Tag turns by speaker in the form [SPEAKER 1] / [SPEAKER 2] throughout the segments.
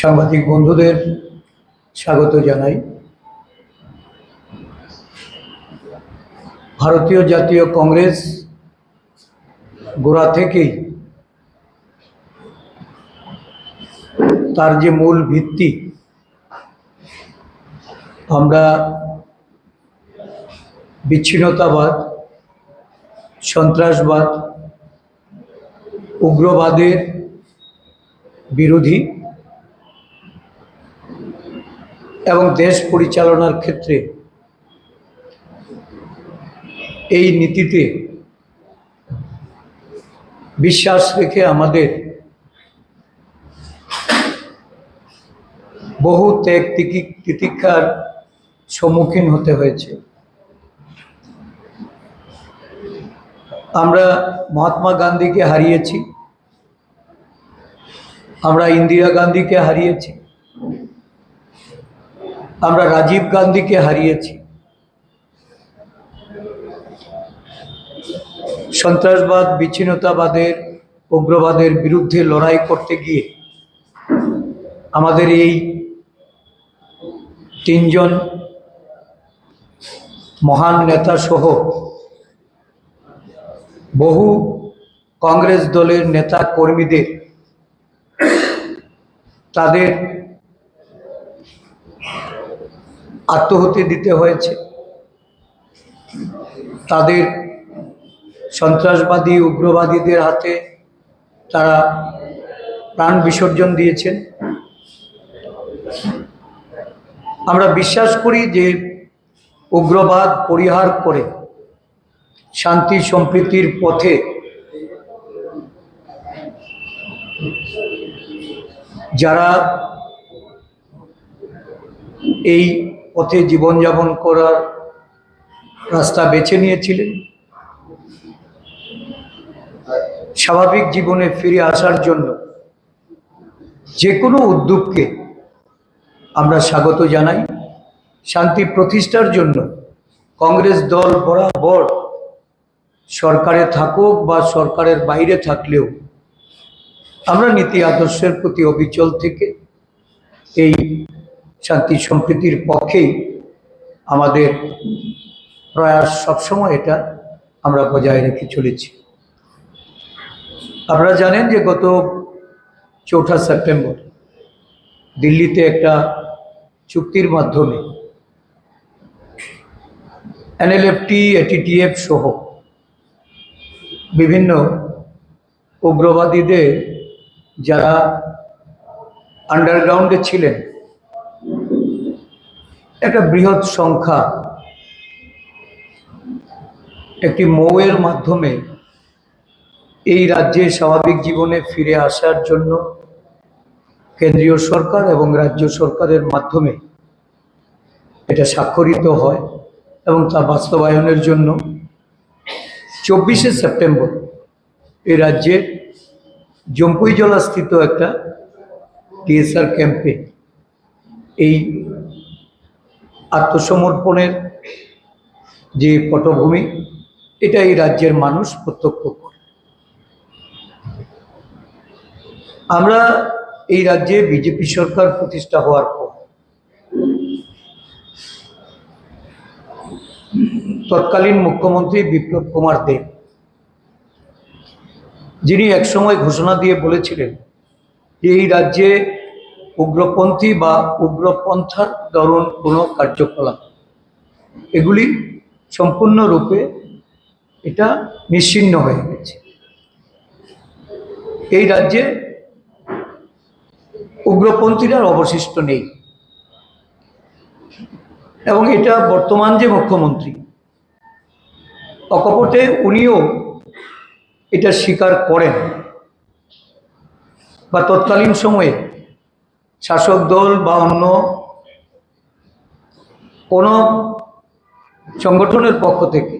[SPEAKER 1] সাংবাদিক বন্ধুদের স্বাগত জানাই ভারতীয় জাতীয় কংগ্রেস গোড়া থেকেই তার যে মূল ভিত্তি আমরা বিচ্ছিন্নতাবাদ সন্ত্রাসবাদ উগ্রবাদের বিরোধী এবং দেশ পরিচালনার ক্ষেত্রে এই নীতিতে বিশ্বাস রেখে আমাদের বহু ত্যাগ তিতিক্ষার সম্মুখীন হতে হয়েছে আমরা মহাত্মা গান্ধীকে হারিয়েছি আমরা ইন্দিরা গান্ধীকে হারিয়েছি আমরা রাজীব গান্ধীকে হারিয়েছি সন্ত্রাসবাদ বিচ্ছিন্নতাবাদের উগ্রবাদের বিরুদ্ধে লড়াই করতে গিয়ে আমাদের এই তিনজন মহান নেতা সহ বহু কংগ্রেস দলের নেতা কর্মীদের তাদের আত্মহতি দিতে হয়েছে তাদের সন্ত্রাসবাদী উগ্রবাদীদের হাতে তারা প্রাণ বিসর্জন দিয়েছেন আমরা বিশ্বাস করি যে উগ্রবাদ পরিহার করে শান্তি সম্প্রীতির পথে যারা এই পথে জীবনযাপন করার রাস্তা বেছে নিয়েছিলেন স্বাভাবিক জীবনে ফিরে আসার জন্য যে কোনো উদ্যোগকে আমরা স্বাগত জানাই শান্তি প্রতিষ্ঠার জন্য কংগ্রেস দল বরাবর সরকারে থাকুক বা সরকারের বাইরে থাকলেও আমরা নীতি আদর্শের প্রতি অবিচল থেকে এই শান্তি সম্প্রীতির পক্ষেই আমাদের প্রয়াস সবসময় এটা আমরা বজায় রেখে চলেছি আপনারা জানেন যে গত চৌঠা সেপ্টেম্বর দিল্লিতে একটা চুক্তির মাধ্যমে এনএলএফটি এটিটিএফ সহ বিভিন্ন উগ্রবাদীদের যারা আন্ডারগ্রাউন্ডে ছিলেন একটা বৃহৎ সংখ্যা একটি মৌয়ের মাধ্যমে এই রাজ্যে স্বাভাবিক জীবনে ফিরে আসার জন্য কেন্দ্রীয় সরকার এবং রাজ্য সরকারের মাধ্যমে এটা স্বাক্ষরিত হয় এবং তা বাস্তবায়নের জন্য চব্বিশে সেপ্টেম্বর এই রাজ্যের জম্পুই জলাস্থিত একটা টিএসআর ক্যাম্পে এই আত্মসমর্পণের যে পটভূমি এটা এই রাজ্যের মানুষ প্রত্যক্ষ করে আমরা এই রাজ্যে বিজেপি সরকার প্রতিষ্ঠা হওয়ার পর তৎকালীন মুখ্যমন্ত্রী বিপ্লব কুমার দেব যিনি একসময় ঘোষণা দিয়ে বলেছিলেন যে এই রাজ্যে উগ্রপন্থী বা উগ্রপন্থার ধরন কোনো কার্যকলাপ এগুলি সম্পূর্ণরূপে এটা নিশ্চিন্ন হয়ে গেছে এই রাজ্যে উগ্রপন্থীরা অবশিষ্ট নেই এবং এটা বর্তমান যে মুখ্যমন্ত্রী অকপটে উনিও এটা স্বীকার করেন বা তৎকালীন সময়ে শাসক দল বা অন্য কোনো সংগঠনের পক্ষ থেকে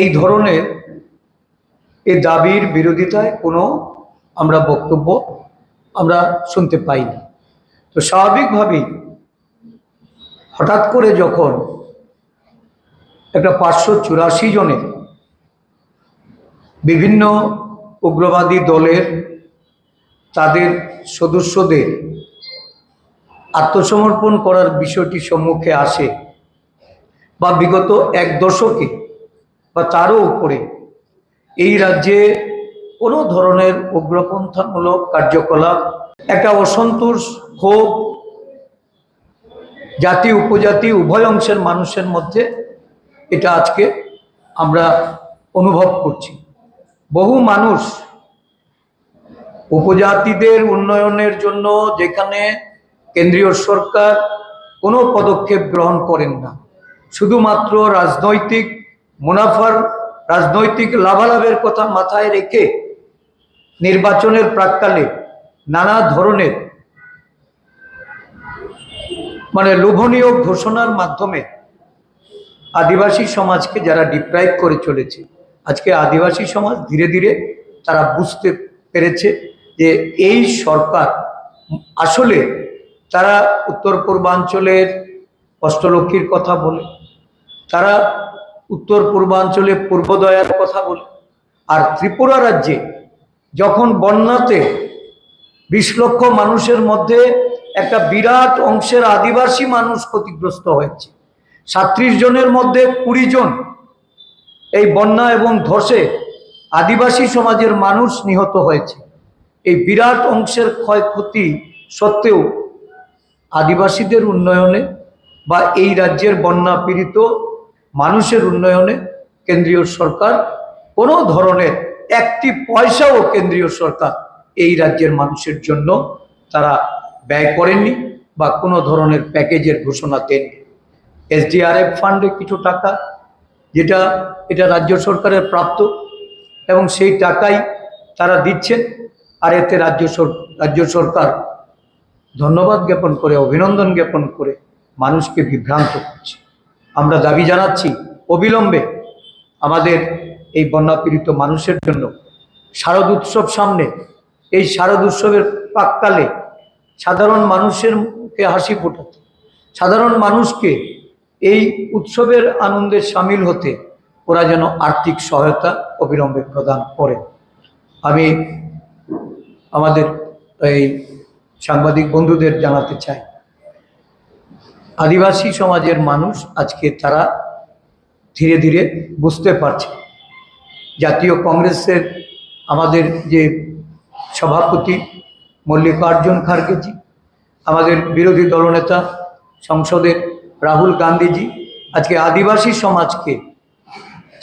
[SPEAKER 1] এই ধরনের এই দাবির বিরোধিতায় কোনো আমরা বক্তব্য আমরা শুনতে পাইনি তো স্বাভাবিকভাবেই হঠাৎ করে যখন একটা পাঁচশো চুরাশি জনের বিভিন্ন উগ্রবাদী দলের তাদের সদস্যদের আত্মসমর্পণ করার বিষয়টি সম্মুখে আসে বা বিগত এক দশকে বা তারও উপরে এই রাজ্যে কোনো ধরনের উগ্রপন্থামূলক কার্যকলাপ একটা অসন্তোষ ক্ষোভ জাতি উপজাতি উভয় অংশের মানুষের মধ্যে এটা আজকে আমরা অনুভব করছি বহু মানুষ উপজাতিদের উন্নয়নের জন্য যেখানে কেন্দ্রীয় সরকার কোনো পদক্ষেপ গ্রহণ করেন না শুধুমাত্র রাজনৈতিক মুনাফার রাজনৈতিক লাভালাভের কথা মাথায় রেখে নির্বাচনের প্রাককালে নানা ধরনের মানে লোভনীয় ঘোষণার মাধ্যমে আদিবাসী সমাজকে যারা ডিপ্রাইভ করে চলেছে আজকে আদিবাসী সমাজ ধীরে ধীরে তারা বুঝতে পেরেছে যে এই সরকার আসলে তারা উত্তর পূর্বাঞ্চলের অষ্টলক্ষ্মীর কথা বলে তারা উত্তর পূর্বাঞ্চলে পূর্বোদয়ার কথা বলে আর ত্রিপুরা রাজ্যে যখন বন্যাতে বিশ লক্ষ মানুষের মধ্যে একটা বিরাট অংশের আদিবাসী মানুষ ক্ষতিগ্রস্ত হয়েছে সাত্রিশ জনের মধ্যে কুড়ি জন এই বন্যা এবং ধসে আদিবাসী সমাজের মানুষ নিহত হয়েছে এই বিরাট অংশের ক্ষয়ক্ষতি সত্ত্বেও আদিবাসীদের উন্নয়নে বা এই রাজ্যের বন্যা পীড়িত মানুষের উন্নয়নে কেন্দ্রীয় সরকার কোনো ধরনের একটি পয়সাও কেন্দ্রীয় সরকার এই রাজ্যের মানুষের জন্য তারা ব্যয় করেননি বা কোনো ধরনের প্যাকেজের ঘোষণা দেননি এসডিআরএফ ফান্ডে কিছু টাকা যেটা এটা রাজ্য সরকারের প্রাপ্ত এবং সেই টাকাই তারা দিচ্ছেন আর এতে রাজ্য রাজ্য সরকার ধন্যবাদ জ্ঞাপন করে অভিনন্দন জ্ঞাপন করে মানুষকে বিভ্রান্ত করছে আমরা দাবি জানাচ্ছি অবিলম্বে আমাদের এই বন্যাপীড়িত মানুষের জন্য শারদ উৎসব সামনে এই শারদ উৎসবের প্রাককালে সাধারণ মানুষের মুখে হাসি ফোটাতে সাধারণ মানুষকে এই উৎসবের আনন্দে সামিল হতে ওরা যেন আর্থিক সহায়তা অবিলম্বে প্রদান করে আমি আমাদের এই সাংবাদিক বন্ধুদের জানাতে চাই আদিবাসী সমাজের মানুষ আজকে তারা ধীরে ধীরে বুঝতে পারছে জাতীয় কংগ্রেসের আমাদের যে সভাপতি মল্লিকার্জুন খার্গেজি আমাদের বিরোধী দলনেতা সংসদের রাহুল গান্ধীজি আজকে আদিবাসী সমাজকে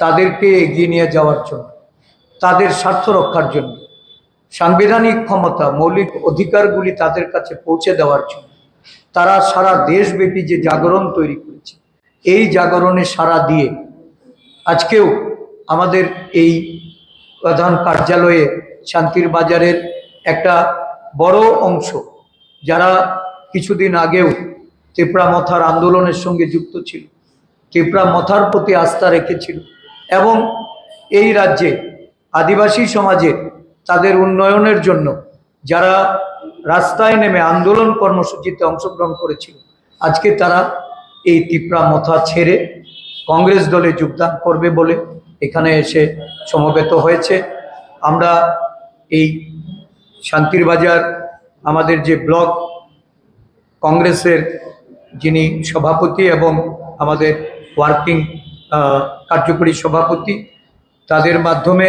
[SPEAKER 1] তাদেরকে এগিয়ে নিয়ে যাওয়ার জন্য তাদের স্বার্থ রক্ষার জন্য সাংবিধানিক ক্ষমতা মৌলিক অধিকারগুলি তাদের কাছে পৌঁছে দেওয়ার জন্য তারা সারা দেশব্যাপী যে জাগরণ তৈরি করেছে এই জাগরণে সারা দিয়ে আজকেও আমাদের এই প্রধান কার্যালয়ে শান্তির বাজারের একটা বড় অংশ যারা কিছুদিন আগেও তেপড়া মথার আন্দোলনের সঙ্গে যুক্ত ছিল তেপড়া মথার প্রতি আস্থা রেখেছিল এবং এই রাজ্যে আদিবাসী সমাজের তাদের উন্নয়নের জন্য যারা রাস্তায় নেমে আন্দোলন কর্মসূচিতে অংশগ্রহণ করেছিল আজকে তারা এই তিপ্রা মথা ছেড়ে কংগ্রেস দলে যোগদান করবে বলে এখানে এসে সমবেত হয়েছে আমরা এই শান্তির বাজার আমাদের যে ব্লক কংগ্রেসের যিনি সভাপতি এবং আমাদের ওয়ার্কিং কার্যকরী সভাপতি তাদের মাধ্যমে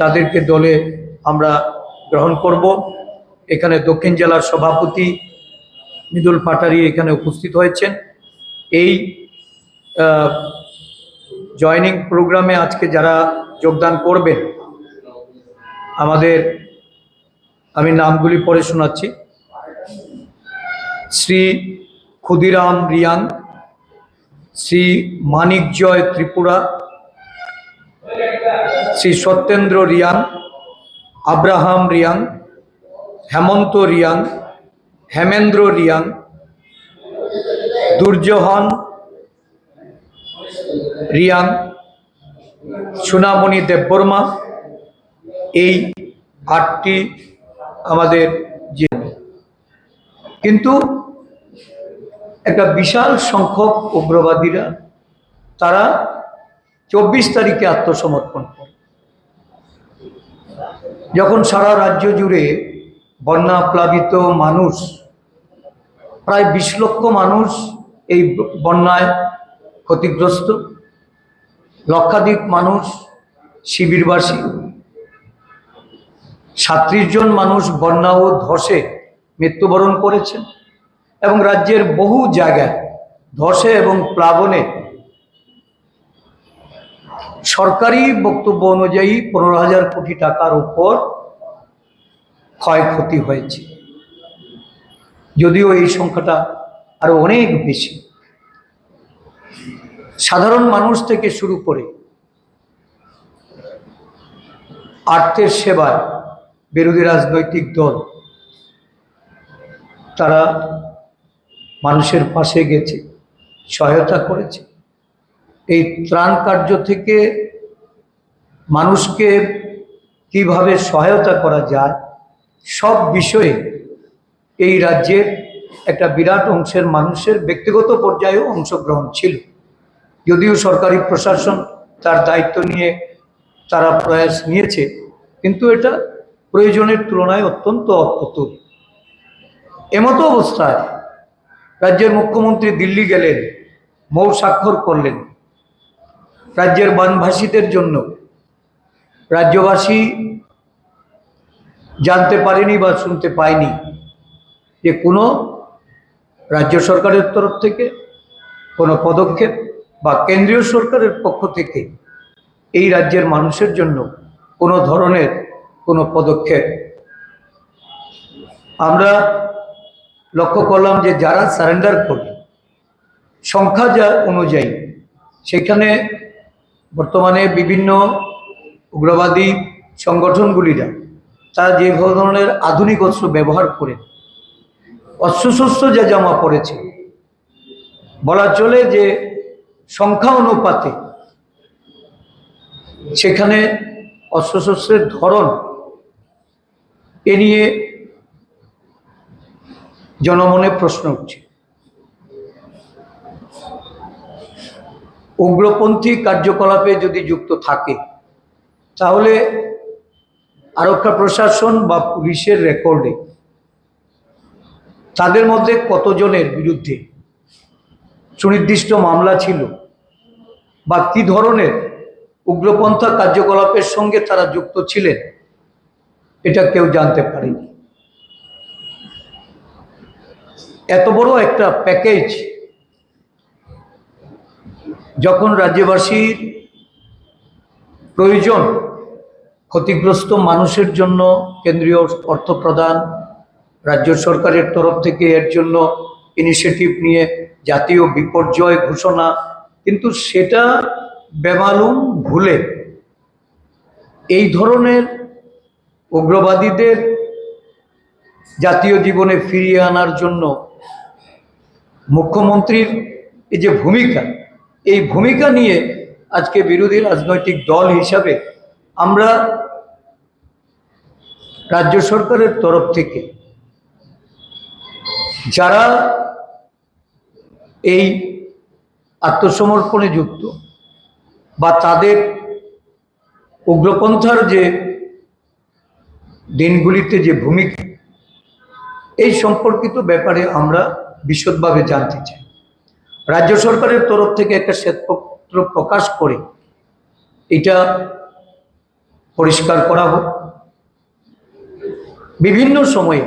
[SPEAKER 1] তাদেরকে দলে আমরা গ্রহণ করব এখানে দক্ষিণ জেলার সভাপতি মৃদুল পাটারি এখানে উপস্থিত হয়েছেন এই জয়নিং প্রোগ্রামে আজকে যারা যোগদান করবেন আমাদের আমি নামগুলি পড়ে শোনাচ্ছি শ্রী ক্ষুদিরাম রিয়াং শ্রী মানিকজয় ত্রিপুরা শ্রী সত্যেন্দ্র রিয়াং আব্রাহাম রিয়াং হেমন্ত রিয়াং হেমেন্দ্র রিয়াং দুর্যোহন রিয়াং সুনামণি দেববর্মা এই আটটি আমাদের যে কিন্তু একটা বিশাল সংখ্যক উগ্রবাদীরা তারা চব্বিশ তারিখে আত্মসমর্পণ যখন সারা রাজ্য জুড়ে বন্যা প্লাবিত মানুষ প্রায় বিশ লক্ষ মানুষ এই বন্যায় ক্ষতিগ্রস্ত লক্ষাধিক মানুষ শিবিরবাসী সাত্রিশ জন মানুষ বন্যা ও ধসে মৃত্যুবরণ করেছেন এবং রাজ্যের বহু জায়গায় ধসে এবং প্লাবনে সরকারি বক্তব্য অনুযায়ী পনেরো হাজার কোটি টাকার উপর ক্ষয়ক্ষতি হয়েছে যদিও এই সংখ্যাটা আরো অনেক বেশি সাধারণ মানুষ থেকে শুরু করে আর্থের সেবায় বিরোধী রাজনৈতিক দল তারা মানুষের পাশে গেছে সহায়তা করেছে এই ত্রাণ কার্য থেকে মানুষকে কিভাবে সহায়তা করা যায় সব বিষয়ে এই রাজ্যের একটা বিরাট অংশের মানুষের ব্যক্তিগত পর্যায়েও অংশগ্রহণ ছিল যদিও সরকারি প্রশাসন তার দায়িত্ব নিয়ে তারা প্রয়াস নিয়েছে কিন্তু এটা প্রয়োজনের তুলনায় অত্যন্ত অপ্রতুল এমতো অবস্থায় রাজ্যের মুখ্যমন্ত্রী দিল্লি গেলেন মৌ স্বাক্ষর করলেন রাজ্যের বানভাসীদের জন্য রাজ্যবাসী জানতে পারেনি বা শুনতে পায়নি যে কোনো রাজ্য সরকারের তরফ থেকে কোনো পদক্ষেপ বা কেন্দ্রীয় সরকারের পক্ষ থেকে এই রাজ্যের মানুষের জন্য কোনো ধরনের কোনো পদক্ষেপ আমরা লক্ষ্য করলাম যে যারা সারেন্ডার করল সংখ্যা যা অনুযায়ী সেখানে বর্তমানে বিভিন্ন উগ্রবাদী সংগঠনগুলিরা তারা যে ধরনের আধুনিক অস্ত্র ব্যবহার করে অস্ত্রশস্ত্র যা জমা পড়েছে বলা চলে যে সংখ্যা অনুপাতে সেখানে অস্ত্রশস্ত্রের ধরন এ নিয়ে জনমনে প্রশ্ন উঠছে উগ্রপন্থী কার্যকলাপে যদি যুক্ত থাকে তাহলে আরক্ষা প্রশাসন বা পুলিশের রেকর্ডে তাদের মধ্যে কতজনের বিরুদ্ধে সুনির্দিষ্ট মামলা ছিল বা কি ধরনের উগ্রপন্থা কার্যকলাপের সঙ্গে তারা যুক্ত ছিলেন এটা কেউ জানতে পারেনি এত বড় একটা প্যাকেজ যখন রাজ্যবাসীর প্রয়োজন ক্ষতিগ্রস্ত মানুষের জন্য কেন্দ্রীয় অর্থ প্রদান রাজ্য সরকারের তরফ থেকে এর জন্য ইনিশিয়েটিভ নিয়ে জাতীয় বিপর্যয় ঘোষণা কিন্তু সেটা বেমালুম ভুলে এই ধরনের উগ্রবাদীদের জাতীয় জীবনে ফিরিয়ে আনার জন্য মুখ্যমন্ত্রীর এই যে ভূমিকা এই ভূমিকা নিয়ে আজকে বিরোধী রাজনৈতিক দল হিসাবে আমরা রাজ্য সরকারের তরফ থেকে যারা এই আত্মসমর্পণে যুক্ত বা তাদের উগ্রপন্থার যে দিনগুলিতে যে ভূমিকা এই সম্পর্কিত ব্যাপারে আমরা বিশদভাবে জানতে চাই রাজ্য সরকারের তরফ থেকে একটা শ্বেতপত্র প্রকাশ করে এটা পরিষ্কার করা হোক বিভিন্ন সময়ে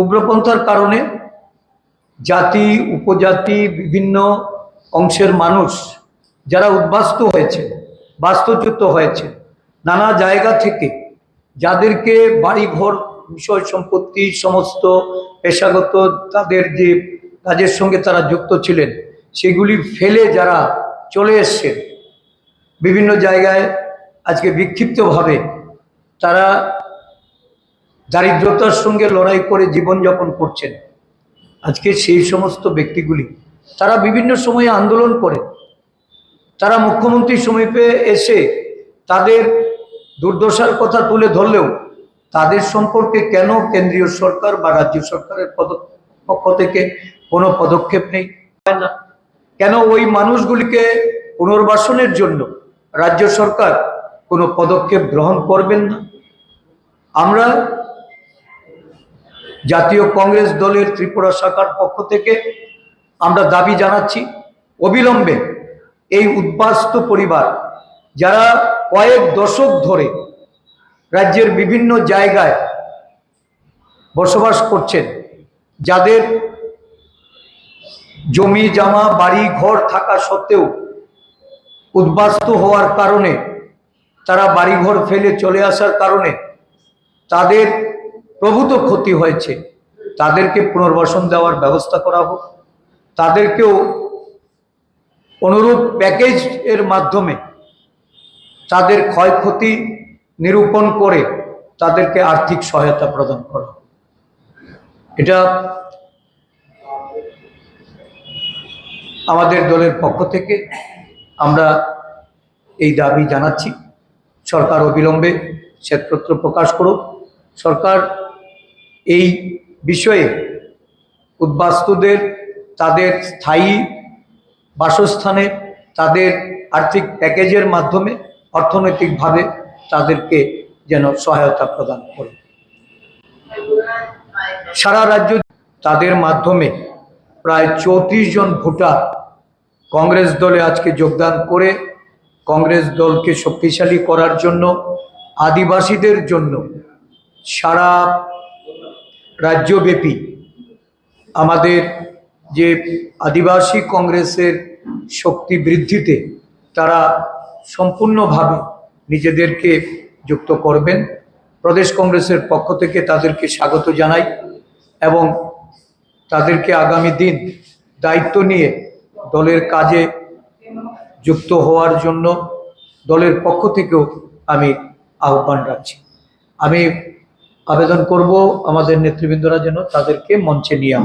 [SPEAKER 1] উগ্রপন্থার কারণে জাতি উপজাতি বিভিন্ন অংশের মানুষ যারা উদ্বাস্ত হয়েছে বাস্তুচ্যুত হয়েছে নানা জায়গা থেকে যাদেরকে বাড়িঘর বিষয় সম্পত্তি সমস্ত পেশাগত তাদের যে কাজের সঙ্গে তারা যুক্ত ছিলেন সেগুলি ফেলে যারা চলে এসছেন বিভিন্ন জায়গায় আজকে বিক্ষিপ্তভাবে তারা দারিদ্রতার সঙ্গে লড়াই করে জীবনযাপন করছেন আজকে সেই সমস্ত ব্যক্তিগুলি তারা বিভিন্ন সময়ে আন্দোলন করে তারা মুখ্যমন্ত্রীর সমীপে এসে তাদের দুর্দশার কথা তুলে ধরলেও তাদের সম্পর্কে কেন কেন্দ্রীয় সরকার বা রাজ্য সরকারের পক্ষ থেকে কোনো পদক্ষেপ নেই না কেন ওই মানুষগুলিকে পুনর্বাসনের জন্য রাজ্য সরকার কোনো পদক্ষেপ গ্রহণ করবেন না আমরা জাতীয় কংগ্রেস দলের ত্রিপুরা শাখার পক্ষ থেকে আমরা দাবি জানাচ্ছি অবিলম্বে এই উদ্বাস্ত পরিবার যারা কয়েক দশক ধরে রাজ্যের বিভিন্ন জায়গায় বসবাস করছেন যাদের জমি জামা বাড়ি ঘর থাকা সত্ত্বেও উদ্বাস্ত হওয়ার কারণে তারা বাড়িঘর ফেলে চলে আসার কারণে তাদের প্রভূত ক্ষতি হয়েছে তাদেরকে পুনর্বাসন দেওয়ার ব্যবস্থা করা হোক তাদেরকেও অনুরূপ প্যাকেজ এর মাধ্যমে তাদের ক্ষয়ক্ষতি নিরূপণ করে তাদেরকে আর্থিক সহায়তা প্রদান করা এটা আমাদের দলের পক্ষ থেকে আমরা এই দাবি জানাচ্ছি সরকার অবিলম্বে শ্বেতপত্র প্রকাশ করুক সরকার এই বিষয়ে উদ্বাস্তুদের তাদের স্থায়ী বাসস্থানে তাদের আর্থিক প্যাকেজের মাধ্যমে অর্থনৈতিকভাবে তাদেরকে যেন সহায়তা প্রদান করে সারা রাজ্য তাদের মাধ্যমে প্রায় চৌত্রিশ জন ভোটার কংগ্রেস দলে আজকে যোগদান করে কংগ্রেস দলকে শক্তিশালী করার জন্য আদিবাসীদের জন্য সারা রাজ্যব্যাপী আমাদের যে আদিবাসী কংগ্রেসের শক্তি বৃদ্ধিতে তারা সম্পূর্ণভাবে নিজেদেরকে যুক্ত করবেন প্রদেশ কংগ্রেসের পক্ষ থেকে তাদেরকে স্বাগত জানাই এবং তাদেরকে আগামী দিন দায়িত্ব নিয়ে দলের কাজে যুক্ত হওয়ার জন্য দলের পক্ষ থেকেও আমি আহ্বান রাখছি আমি আবেদন করব আমাদের নেতৃবৃন্দরা যেন তাদেরকে মঞ্চে নিয়ে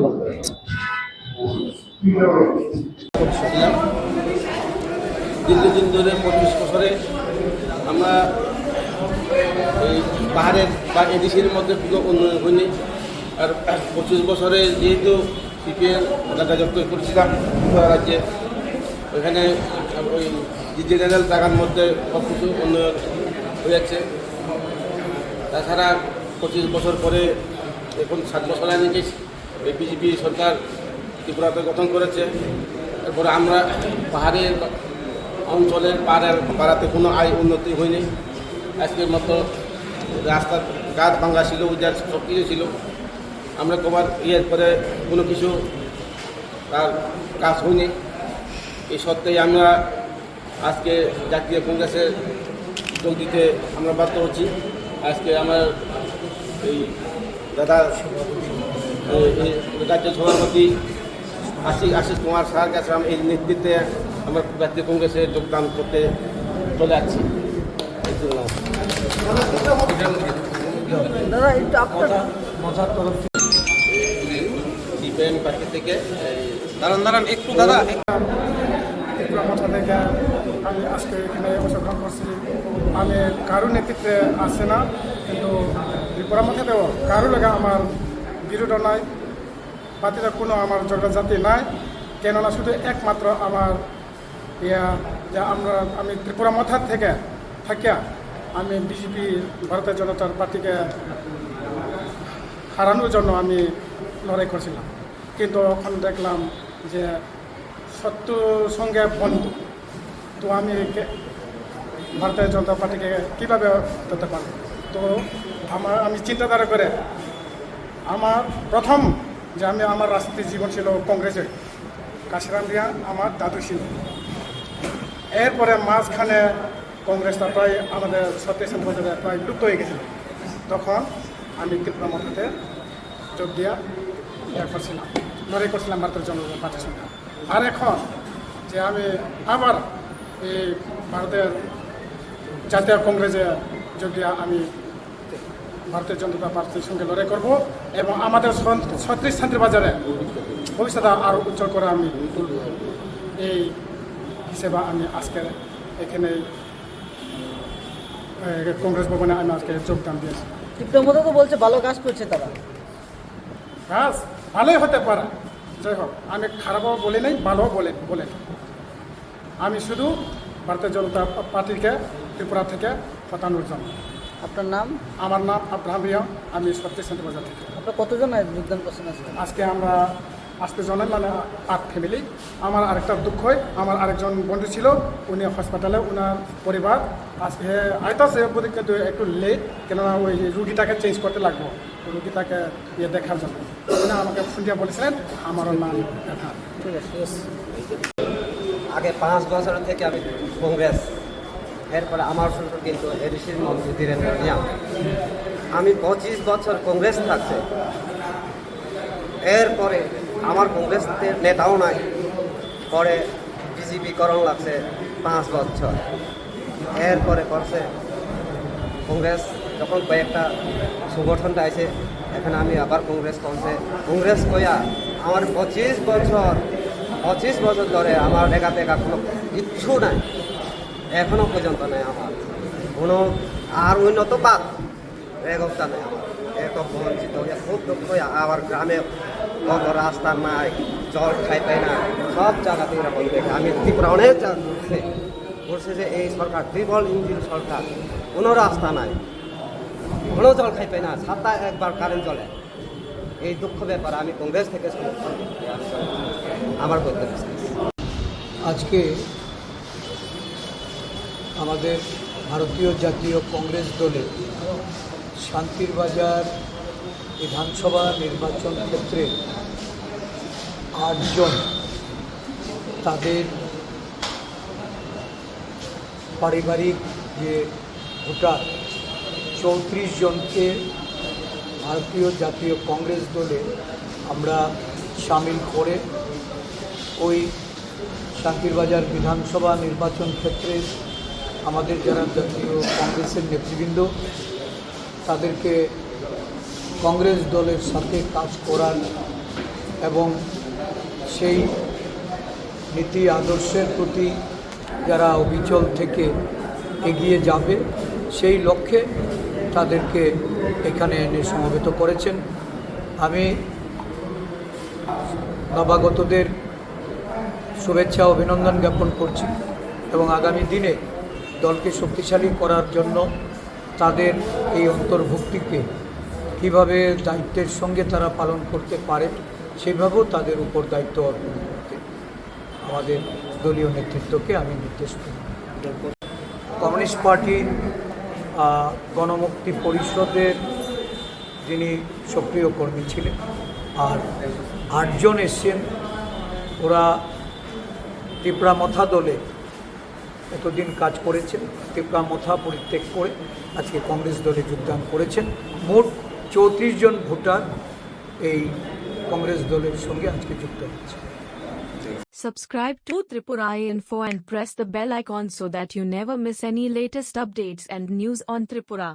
[SPEAKER 2] আসে দীর্ঘদিন ধরে পঁচিশ বছরে আমরা এই পাহাড়ের বা এডিসির মধ্যে কোনো উন্নয়ন হইনি আর পঁচিশ বছরে যেহেতু সিপিএল রাজত্ব করেছিলাম ত্রিপুরা রাজ্যে ওইখানে ওই ডিজিটাল টাকার মধ্যে সব কিছু উন্নয়ন হয়ে যাচ্ছে তাছাড়া পঁচিশ বছর পরে এখন সাত বছর আগে এই বিজেপি সরকার ত্রিপুরাতে গঠন করেছে তারপরে আমরা পাহাড়ের অঞ্চলের পাহাড়ের পাড়াতে কোনো আয় উন্নতি হয়নি আজকের মতো রাস্তার গাছ ভাঙ্গা ছিল উজার সব কিছু ছিল আমরা কবার ইয়ের পরে কোনো কিছু তার কাজ হয়নি এই সত্ত্বেই আমরা আজকে জাতীয় কংগ্রেসের যোগ দিতে আমরা বাধ্য হচ্ছি আজকে আমার এই দাদা রাজ্য সভাপতি আসি আসি কুমার স্যার কাছে আমি এই নেতৃত্বে আমরা জাতীয় কংগ্রেসে যোগদান করতে চলে যাচ্ছি দাদা
[SPEAKER 3] আমি আজকে এখানে অংশগ্রহণ করছি আমি কারো নেতৃত্বে আসছে না কিন্তু ত্রিপুরা দেব কারো লেগে আমার বিরোধ নাই বাতিটা কোনো আমার জাতি নাই কেননা শুধু একমাত্র আমার ইয়া যা আমরা আমি ত্রিপুরা মথার থেকে থাকিয়া আমি বিজেপি ভারতের জনতার পার্টিকে হারানোর জন্য আমি লড়াই করছিলাম কিন্তু এখন দেখলাম যে সত্য সঙ্গে বন্ধু তো আমি ভারতের জনতা পার্টিকে কীভাবে হতে পারব তো আমার আমি চিন্তাধারা করে আমার প্রথম যে আমি আমার রাজনীতি জীবন ছিল কংগ্রেসের কাশিরাম রিয়া আমার দাদু ছিল এরপরে মাঝখানে কংগ্রেসটা প্রায় আমাদের সতেশ বছরে প্রায় লুপ্ত হয়ে গেছিল তখন আমি ত্রিপুরা মধ্যে যোগ দিয়া ইয়ে করছিলাম লড়াই করছিলাম ভারতের জনগণ পার্টির সঙ্গে আর এখন যে আমি আবার এই ভারতের জাতীয় কংগ্রেসে যোগ দিয়া আমি ভারতের জনতা পার্টির সঙ্গে লড়াই করব এবং আমাদের ছত্রিশ শান্তি বাজারে ভবিষ্যতে আরও উজ্জ্বল করে আমি তুলব এই হিসেবে আমি আজকে এখানে কংগ্রেস ভবনে আমি আজকে যোগদান দিয়েছি তো বলছে ভালো কাজ করছে তারা কাজ ভালোই হতে পারে যাই হোক আমি খারাপও বলি নাই ভালো বলে বলে আমি শুধু ভারতীয় জনতা পার্টিকে ত্রিপুরা থেকে হতানোর জন্য আপনার নাম আমার নাম আব্রাহাম রিয়া আমি সত্যি শান্তি বাজার থেকে
[SPEAKER 4] আপনার কতজন যোগদান করছেন আজকে
[SPEAKER 3] আজকে আমরা আজকে জনের মানে আট ফ্যামিলি আমার আরেকটা দুঃখ হয় আমার আরেকজন বন্ধু ছিল উনি হসপিটালে ওনার পরিবার আজকে আইতাছে বলে কিন্তু একটু লেট কেননা ওই রুগীটাকে চেঞ্জ করতে লাগবো রুগীটাকে ইয়ে দেখার জন্য উনি আমাকে শুনিয়া বলেছিলেন আমারও নাম
[SPEAKER 5] দেখা ঠিক আছে আগে পাঁচ বছর থেকে আমি কংগ্রেস এরপরে আমার শ্বশুর কিন্তু এডিসির মন্ত্রী ধীরেন্দ্র নিয়াম আমি পঁচিশ বছর কংগ্রেস থাকছে এরপরে আমার কংগ্রেস নেতাও নাই পরে বিজেপি করণ লাগছে পাঁচ বছর এরপরে করছে কংগ্রেস যখন কয়েকটা সংগঠনটা আছে এখানে আমি আবার কংগ্রেস করছে কংগ্রেস কয়া আমার পঁচিশ বছর পঁচিশ বছর ধরে আমার ডেকা তেকা কোনো ইচ্ছু নাই এখনও পর্যন্ত নেই আমার কোনো আর উন্নত বাদ ব্যবস্থা নেই আমার এক বঞ্চিত খুব দুঃখ আমার গ্রামে কত রাস্তা নাই জল খাইতে না সব জায়গাতে এরকম দেখে আমি ত্রিপুরা অনেক ঘুরছে ঘুরছে যে এই সরকার ত্রিবল ইঞ্জিন সরকার কোনো রাস্তা নাই কোনো জল খাইতে না সাতটা একবার কারেন্ট চলে এই দুঃখ ব্যাপার আমি কংগ্রেস থেকে আমার করতে আজকে
[SPEAKER 6] আমাদের ভারতীয় জাতীয় কংগ্রেস দলে শান্তির বাজার বিধানসভা নির্বাচন ক্ষেত্রে আটজন তাদের পারিবারিক যে ভোটার চৌত্রিশ জনকে ভারতীয় জাতীয় কংগ্রেস দলে আমরা সামিল করে ওই শান্তিরবাজার বিধানসভা নির্বাচন ক্ষেত্রে আমাদের যারা জাতীয় কংগ্রেসের নেতৃবৃন্দ তাদেরকে কংগ্রেস দলের সাথে কাজ করার এবং সেই নীতি আদর্শের প্রতি যারা অবিচল থেকে এগিয়ে যাবে সেই লক্ষ্যে তাদেরকে এখানে এনে সমবেত করেছেন আমি নবাগতদের শুভেচ্ছা অভিনন্দন জ্ঞাপন করছি এবং আগামী দিনে দলকে শক্তিশালী করার জন্য তাদের এই অন্তর্ভুক্তিকে কিভাবে দায়িত্বের সঙ্গে তারা পালন করতে পারে সেভাবেও তাদের উপর দায়িত্ব অর্পণ করতে আমাদের দলীয় নেতৃত্বকে আমি নির্দেশ করি কমিউনিস্ট পার্টির গণমুক্তি পরিষদের যিনি সক্রিয় কর্মী ছিলেন আর আটজন এসছেন ওরা ত্রিপুরা মথা দলে এতদিন কাজ করেছেন মথা পরিত্যাগ করে আজকে কংগ্রেস দলে যোগদান করেছেন মোট চৌত্রিশ জন ভোটার এই কংগ্রেস দলের সঙ্গে আজকে যুক্ত হয়েছে
[SPEAKER 7] Subscribe to Tripura Info and press the bell icon so that you never miss any latest updates and news on Tripura.